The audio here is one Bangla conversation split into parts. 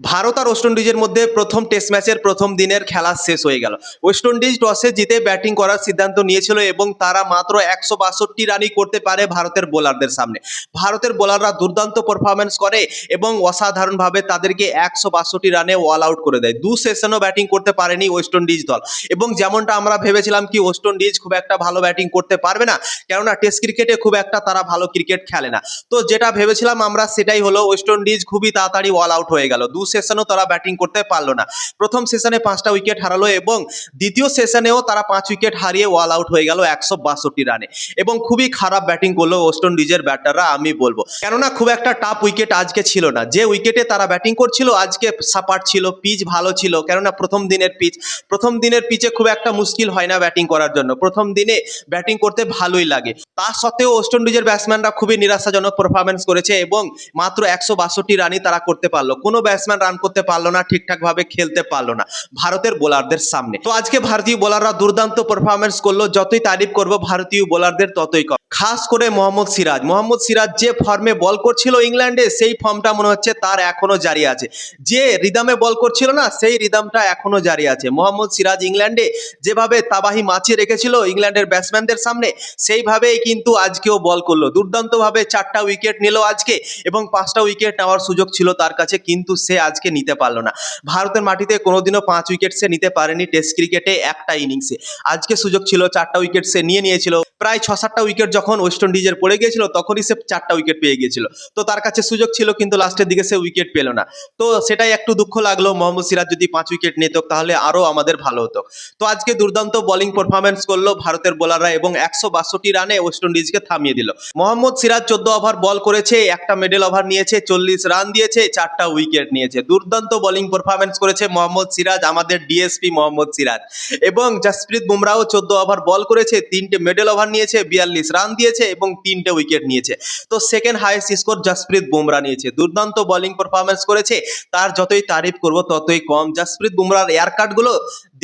ভারত আর ওয়েস্ট ইন্ডিজের মধ্যে প্রথম টেস্ট ম্যাচের প্রথম দিনের খেলা শেষ হয়ে গেল। ওয়েস্ট ইন্ডিজ টসে জিতে ব্যাটিং করার সিদ্ধান্ত নিয়েছিল এবং তারা মাত্র একশো বাষট্টি রানই করতে পারে ভারতের বোলারদের সামনে। ভারতের বোলাররা দুর্দান্ত পারফরমেন্স করে এবং অসাধারণভাবে তাদেরকে একশো বাষট্টি রানে অল আউট করে দেয়। দু সেশনও ব্যাটিং করতে পারেনি ওয়েস্ট ইন্ডিজ দল। এবং যেমনটা আমরা ভেবেছিলাম কি ওয়েস্ট ইন্ডিজ খুব একটা ভালো ব্যাটিং করতে পারবে না, কেননা টেস্ট ক্রিকেটে খুব একটা তারা ভালো ক্রিকেট খেলে না। তো যেটা ভেবেছিলাম আমরা সেটাই হলো ওয়েস্ট ইন্ডিজ খুবই তাড়াতাড়ি অল আউট হয়ে গেল। দু সেশনও তারা ব্যাটিং করতে পারল না। প্রথম সেশনে পাঁচটা উইকেট হারালো এবং দ্বিতীয় সেশনেও তারা পাঁচ উইকেট হারিয়ে ওয়াল আউট হয়ে গেল একশো বাষট্টি রানে এবং খুবই খারাপ ব্যাটিং করল ওয়েস্ট ইন্ডিজের ব্যাটাররা আমি বলব। কেননা খুব একটা টাফ উইকেট আজকে ছিল না। যে উইকেটে তারা ব্যাটিং করছিল, আজকে সাপাট ছিল পিচ ভালো ছিল। কেননা প্রথম দিনের পিচ প্রথম দিনের পিচে খুব একটা মুশকিল হয় না ব্যাটিং করার জন্য। প্রথম দিনে ব্যাটিং করতে ভালোই লাগে। তা সত্ত্বেও ওয়েস্ট ইন্ডিজের ব্যাটসম্যানরা খুবই নিরাশাজনক পারফরমেন্স করেছে এবং মাত্র একশো বাষট্টি রানই তারা করতে পারল। কোনো ব্যাটসম্যান রান করতে পারল না, ঠিকঠাক ভাবে খেলতে পারল না, ভারতের বোলারদের সামনে। তো আজকে ভারতীয় বোলাররা দুর্দান্ত পারফরমেন্স করল, যতই তারিফ করব, ভারতীয় বোলারদের ততই কম। খাস করে মোহাম্মদ সিরাজ। মোহাম্মদ সিরাজ যে ফর্মে বল করছিল ইংল্যান্ডে, সেই ফর্মটা মনে হচ্ছে তার এখনও জারি আছে। যে রিদামে বল করছিল না, সেই রিদামটা এখনও জারি আছে। মোহাম্মদ সিরাজ ইংল্যান্ডে যেভাবে তাবাহি মাছিয়ে রেখেছিল ইংল্যান্ডের ব্যাটসম্যানদের সামনে, সেইভাবেই কিন্তু আজকেও বল করল। দুর্দান্তভাবে চারটা উইকেট নিল আজকে, এবং পাঁচটা উইকেট নেওয়ার সুযোগ ছিল তার কাছে, কিন্তু সে আজকে নিতে পারল না। ভারতের মাটিতে কোনোদিনও পাঁচ উইকেট সে নিতে পারেনি টেস্ট ক্রিকেটে একটা ইনিংসে। আজকে সুযোগ ছিল, চারটা উইকেট সে নিয়ে নিয়েছিল। প্রায় ছ সাতটা উইকেট যখন ওয়েস্ট ইন্ডিজের পড়ে গিয়েছিল, তখনই সে চারটা উইকেট পেয়ে গিয়েছিল। তো তার কাছে সুযোগ ছিল, কিন্তু লাস্টের দিকে সে উইকেট পেল না। তো সেটাই একটু দুঃখ লাগল, মোহাম্মদ সিরাজ যদি পাঁচ উইকেট নিত, তাহলে আরও আমাদের ভালো হতো। তো আজকে দুর্দান্ত বোলিং পারফরমেন্স করল ভারতের বোলাররা এবং একশো বাষট্টি রানে ওয়েস্ট ইন্ডিজকে থামিয়ে দিল। মোহাম্মদ সিরাজ চোদ্দ ওভার বল করেছে, একটা মেডেল ওভার নিয়েছে, চল্লিশ রান দিয়েছে, চারটা উইকেট নিয়েছে। দুর্দান্ত বোলিং পারফরমেন্স করেছে মোহাম্মদ সিরাজ, আমাদের ডিএসপি মোহাম্মদ সিরাজ। এবং জসপ্রীত বুমরাও চোদ্দ ওভার বল করেছে, তিনটে মেডেল ওভার নিয়েছে, বিয়াল্লিশ রান দিয়েছে এবং তিনটে উইকেট নিয়েছে। তো second highest score Jasprit Bumrah নিয়েছে। দুর্দান্ত বোলিং পারফরমেন্স করেছে, তার যতই তারিফ করব ততই কম। জসপ্রীত বুমরার এয়ার কাটগুলো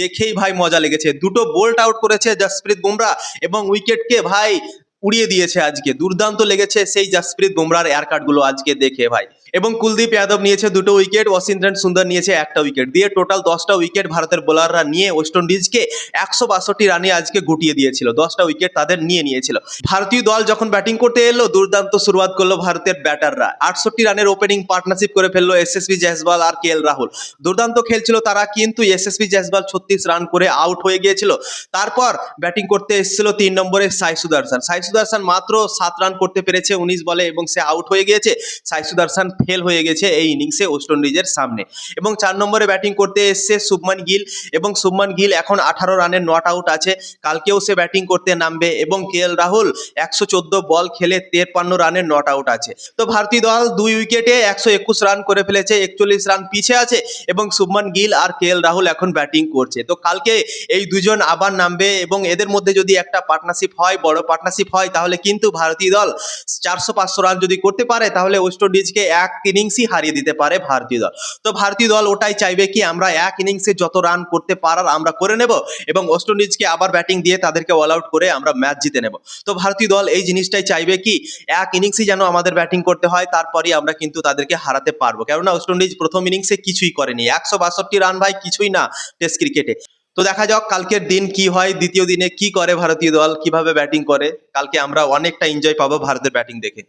দেখেই ভাই মজা লেগেছে। দুটো বোল্ট আউট করেছে জসপ্রীত বুমরা এবং উইকেটকে ভাই উড়িয়ে দিয়েছে আজকে। দুর্দান্ত লেগেছে সেই জসপ্রীত বুমরার এয়ার কাটগুলো আজকে দেখে ভাই। এবং কুলদীপ যাদব নিয়েছে দুটো উইকেট ওয়াশিংটন সুন্দর নিয়েছে একটা উইকেট দিয়ে টোটাল দশটা উইকেট ভারতের বোলাররা নিয়ে ওয়েস্ট ইন্ডিজকে একশো বাষট্টি রানে আজকে গুটিয়ে দিয়েছিল। দশটা উইকেট তাদের নিয়ে নিয়েছিল। ভারতীয় দল যখন ব্যাটিং করতে এলো, দুর্দান্ত শুরুয়াত করল ভারতের ব্যাটাররা আটষট্টি রানের ওপেনিং পার্টনারশিপ করে ফেলল এসএসবি জয়সওয়াল আর কে এল রাহুল দুর্দান্ত খেলছিল তারা, কিন্তু এসএসবি জয়সওয়াল ছত্রিশ রান করে আউট হয়ে গিয়েছিল। তারপর ব্যাটিং করতে এসেছিল তিন নম্বরে সাই সুদর্শন সাই সুদর্শন মাত্র সাত রান করতে পেরেছে, উনিশ বলে এবং সে আউট হয়ে গিয়েছে। সাই সুদর্শন ফেল হয়ে গেছে এই ইনিংসে ওয়েস্ট ইন্ডিজের সামনে। এবং চার নম্বরে ব্যাটিং করতে এসছে শুভমান গিল এবং শুভমান গিল এখন আঠারো রানের নট আউট আছে। কালকেও সে ব্যাটিং করতে নামবে এবং কে এল রাহুল একশো চোদ্দ বল খেলে তেরপান্ন রানের নট আউট আছে। তো ভারতীয় দল দুই উইকেটে একশো একুশ রান করে ফেলেছে, একচল্লিশ রান পিছে আছে এবং শুভমান গিল আর কে এল রাহুল এখন ব্যাটিং করছে। তো কালকে এই দুজন আবার নামবে এবং এদের মধ্যে যদি একটা পার্টনারশিপ হয়, বড় পার্টনারশিপ হয়, তাহলে কিন্তু ভারতীয় দল চারশো পাঁচশো রান যদি করতে পারে, তাহলে ওয়েস্ট ইন্ডিজকে এক ইনিংসই হারিয়ে দিতে পারে ভারতীয় দল। তো ভারতীয় দল ওটাই চাইবে কি, আমরা এক ইনিংসে যত রান করতে পারার আমরা করে নেব এবং ওয়েস্ট ইন্ডিজকে আবার ব্যাটিং দিয়ে তাদেরকে অল আউট করে আমরা ম্যাচ জিতে নেব। তো ভারতীয় দল এই জিনিসটাই চাইবে কি, এক ইনিংসই যেন আমাদের ব্যাটিং করতে হয়, তারপরেই আমরা কিন্তু তাদেরকে হারাতে পারব। কেননা ওয়েস্ট ইন্ডিজ প্রথম ইনিংসে কিছুই করেনি। একশো বাষট্টি রান ভাই, কিছুই না টেস্ট ক্রিকেটে তো দেখা যাক কালকের দিন কি হয়, দ্বিতীয় দিনে কি করে ভারতীয় দল, কীভাবে ব্যাটিং করে। কালকে আমরা অনেকটা এনজয় পাবো ভারতের ব্যাটিং দেখে।